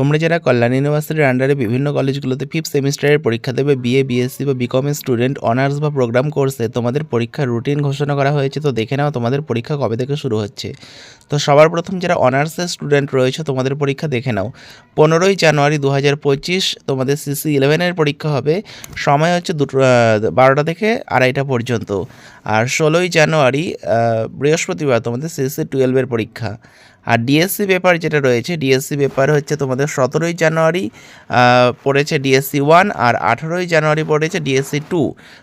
তোমরা যারা কল্যাণ ইউনিভার্সিটির আন্ডারে বিভিন্ন কলেজগুলোতে ফিফথ সেমিস্টারের পরীক্ষা দেবে বিএ বিএসসি বা বিকমের স্টুডেন্ট অনার্স বা প্রোগ্রাম কোর্সে তোমাদের পরীক্ষার রুটিন ঘোষণা করা হয়েছে। তো দেখে নাও তোমাদের পরীক্ষা কবে থেকে শুরু হচ্ছে। তো সবার প্রথম যারা অনার্সের স্টুডেন্ট রয়েছে, তোমাদের পরীক্ষা দেখে নাও। পনেরোই জানুয়ারি দু হাজার পঁচিশ তোমাদের সিসি ইলেভেনের পরীক্ষা হবে। সময় হচ্ছে দুটো বারোটা থেকে আড়াইটা পর্যন্ত। আর ষোলোই জানুয়ারি বৃহস্পতিবার তোমাদের সিসি টুয়েলভের পরীক্ষা। আর ডিএসসি পেপার যেটা রয়েছে ডিএসসি পেপার হচ্ছে তোমাদের সতেরোই জানুয়ারি পড়েছে ডিএসসি ওয়ান আর আঠেরোই জানুয়ারি পড়েছে ডিএসসি টু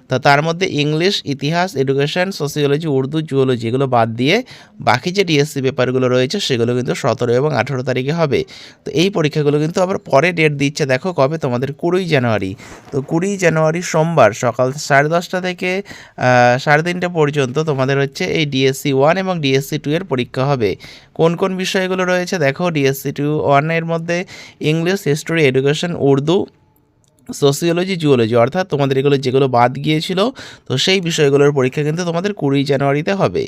তো তার মধ্যে ইংলিশ ইতিহাস এডুকেশন সোসিওলজি উর্দু জুওলজি এগুলো বাদ দিয়ে বাকি যে ডিএসসি পেপারগুলো রয়েছে সেগুলো কিন্তু সতেরো এবং আঠেরো তারিখে হবে। তো এই পরীক্ষাগুলো কিন্তু আবার পরে ডেট দিচ্ছে দেখো কবে, তোমাদের কুড়ি জানুয়ারি। তো কুড়ি জানুয়ারি সোমবার সকাল সাড়ে দশটা থেকে সাড়ে তিনটে পর্যন্ত তোমাদের হচ্ছে এই ডিএসসি ওয়ান এবং ডিএসসি টু এর পরীক্ষা হবে। কোন কোন বিষয়গুলো রয়েছে? দেখো ডিএসসি টু ওয়ানের মধ্যে English history education Urdu sociology zoology অর্থাৎ তোমাদের এগুলো যেগুলো বাদ গিয়েছিল, তো সেই বিষয়গুলোর পরীক্ষা কিন্তু তোমাদের কুড়ি জানুয়ারিতে হবে।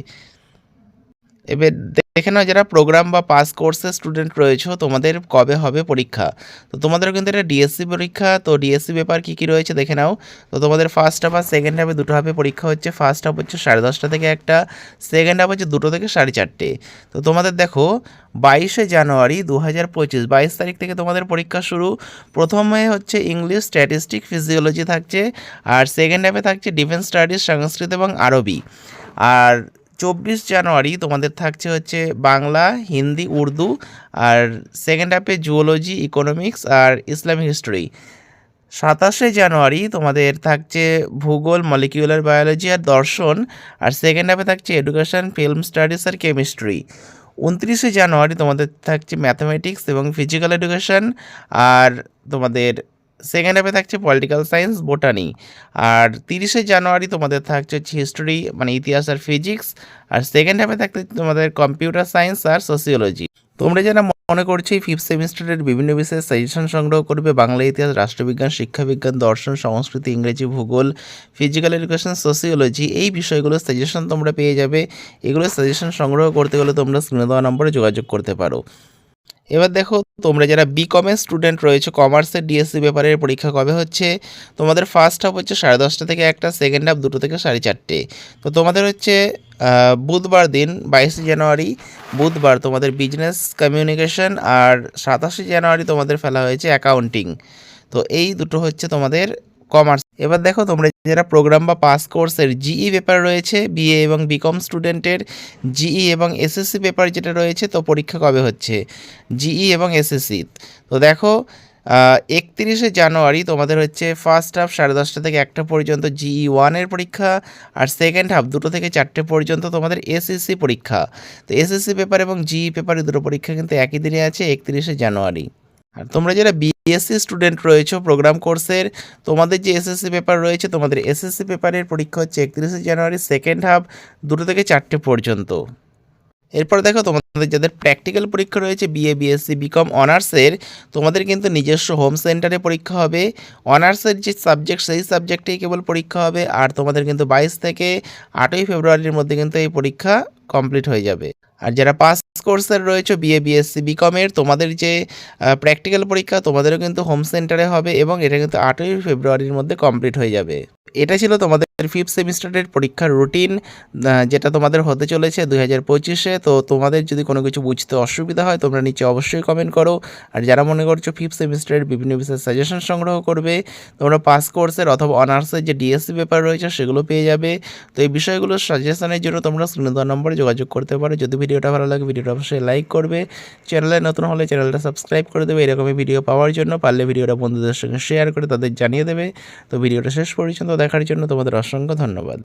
এবার দেখে নাও যারা প্রোগ্রাম বা পাস কোর্সের স্টুডেন্ট রয়েছে, তোমাদের কবে হবে পরীক্ষা? তো তোমাদের কিন্তু এটা ডিএসসি পরীক্ষা, তো ডিএসসি পেপার কী কী রয়েছে দেখে নাও। তো তোমাদের ফার্স্ট হাফ আর সেকেন্ড হাফে দুটো হাফে পরীক্ষা হচ্ছে ফার্স্ট হাফ হচ্ছে সাড়ে দশটা থেকে একটা সেকেন্ড হাফ হচ্ছে দুটো থেকে সাড়ে চারটে। তো তোমাদের দেখো, বাইশে জানুয়ারি দু হাজার পঁচিশ, বাইশ তারিখ থেকে তোমাদের পরীক্ষা শুরু। প্রথমে হচ্ছে ইংলিশ স্ট্যাটিস্টিক ফিজিওলজি থাকছে, আর সেকেন্ড হাফে থাকছে ডিফেন্স স্টাডিজ সংস্কৃত এবং আরবি আর চব্বিশ জানুয়ারি তোমাদের থাকছে হচ্ছে বাংলা, হিন্দি, উর্দু আর সেকেন্ড হাফে জুওলজি ইকোনমিক্স আর ইসলামিক হিস্ট্রি সাতাশে জানুয়ারি তোমাদের থাকছে ভূগোল মলিকিউলার বায়োলজি আর দর্শন আর সেকেন্ড হাফে থাকছে এডুকেশন ফিল্ম স্টাডিজ আর কেমিস্ট্রি উনত্রিশে জানুয়ারি তোমাদের থাকছে ম্যাথামেটিক্স এবং ফিজিক্যাল এডুকেশন আর তোমাদের সেকেন্ড হাফে থাকছে পলিটিক্যাল সায়েন্স বোটানি আর তিরিশে জানুয়ারি তোমাদের থাকছে হচ্ছে হিস্টোরি মানে ইতিহাস আর ফিজিক্স আর সেকেন্ড হাফে থাকছে তোমাদের কম্পিউটার সায়েন্স আর সোসিওলজি তোমরা যারা মনে করছ ফিফথ সেমিস্টারের বিভিন্ন বিষয়ে সাজেশন সংগ্রহ করবে বাংলা ইতিহাস, রাষ্ট্রবিজ্ঞান, শিক্ষাবিজ্ঞান, দর্শন, সংস্কৃতি, ইংরেজি, ভূগোল ফিজিক্যাল এডুকেশন সোসিওলজি এই বিষয়গুলোর সাজেশন তোমরা পেয়ে যাবে। এগুলো সাজেশন সংগ্রহ করতে গেলে তোমরা স্ক্রিনে দেওয়া নম্বরে যোগাযোগ করতে পারো। এবার দেখো, তোমরা যারা বি কমের স্টুডেন্ট রয়েছে কমার্সের ডিএসসি পেপারের পরীক্ষা কবে হচ্ছে? তোমাদের ফার্স্ট হাফ হচ্ছে সাড়ে দশটা থেকে একটা সেকেন্ড হাফ দুটো থেকে সাড়ে চারটে। তো তোমাদের হচ্ছে বুধবার দিন, বাইশে জানুয়ারি, বুধবার তোমাদের বিজনেস কমিউনিকেশন আর সাতাশে জানুয়ারি তোমাদের ফেলা হয়েছে অ্যাকাউন্টিং তো এই দুটো হচ্ছে তোমাদের কমার্স এবার দেখো তোমরা যারা প্রোগ্রাম বা পাস কোর্সের জিই পেপার রয়েছে বিএ এবং বিকম স্টুডেন্টের জিই এবং এসএসসি পেপার যেটা রয়েছে, তো পরীক্ষা কবে হচ্ছে? জিই এবং এসএসসি তো দেখো একত্রিশে জানুয়ারি তোমাদের হচ্ছে ফার্স্ট হাফ সাড়ে দশটা থেকে একটা পর্যন্ত জিই ওয়ানের পরীক্ষা, আর সেকেন্ড হাফ দুটো থেকে চারটে পর্যন্ত তোমাদের এসএসসি পরীক্ষা। তো এসএসসি পেপার এবং জিই পেপারের দুটো পরীক্ষা কিন্তু একই দিনে আছে, একত্রিশে জানুয়ারি। আর তোমরা যারা বিএসসি স্টুডেন্ট রয়েছো প্রোগ্রাম কোর্সের তোমাদের যে এসএসসি পেপার রয়েছে, তোমাদের এসএসসি পেপারের পরীক্ষা হচ্ছে একত্রিশে জানুয়ারি সেকেন্ড হাফ দুটো থেকে চারটে পর্যন্ত। এরপর দেখো, তোমাদের যাদের প্র্যাকটিক্যাল পরীক্ষা রয়েছে বিএ বিএসসি বিকম অনার্সের তোমাদের কিন্তু নিজস্ব হোম সেন্টারে পরীক্ষা হবে। অনার্সের যে সাবজেক্ট সেই সাবজেক্টেই কেবল পরীক্ষা হবে। আর তোমাদের কিন্তু বাইশ থেকে আটই ফেব্রুয়ারির মধ্যে কিন্তু এই পরীক্ষা কমপ্লিট হয়ে যাবে। আর যারা পাস কোর্সের রয়েছে বিএ বিএসসি বিকমের তোমাদের যে প্র্যাকটিক্যাল পরীক্ষা, তোমাদেরও কিন্তু হোম সেন্টারে হবে এবং এটা কিন্তু আটই ফেব্রুয়ারির মধ্যে কমপ্লিট হয়ে যাবে। এটা ছিল তোমাদের ফিফথ সেমিস্টারের পরীক্ষার রুটিন যেটা তোমাদের হতে চলেছে দুই হাজার পঁচিশে, তো তোমাদের যদি কোনো কিছু বুঝতে অসুবিধা হয়, তোমরা নিচে অবশ্যই কমেন্ট করো। আর যারা মনে করছ ফিফথ সেমিস্টারের বিভিন্ন বিষয়ে সাজেশন সংগ্রহ করবে, তোমরা পাস কোর্সের অথবা অনার্সের যে ডিএসসি পেপার রয়েছে, সেগুলো পেয়ে যাবে। তো এই বিষয়গুলোর সাজেশনের জন্য তোমরা স্ক্রিনে দেওয়া নম্বরে যোগাযোগ করতে পারো। যদি ভিডিওটা ভালো লাগে, ভিডিওটা অবশ্যই লাইক করবে। চ্যানেলে নতুন হলে চ্যানেলটা সাবস্ক্রাইব করে দেবে। এরকমই ভিডিও পাওয়ার জন্য পারলে ভিডিওটা বন্ধুদের সঙ্গে শেয়ার করে তাদের জানিয়ে দেবে। তো ভিডিওটা শেষ পর্যন্ত দেখার জন্য তোমাদের অসংখ্য ধন্যবাদ।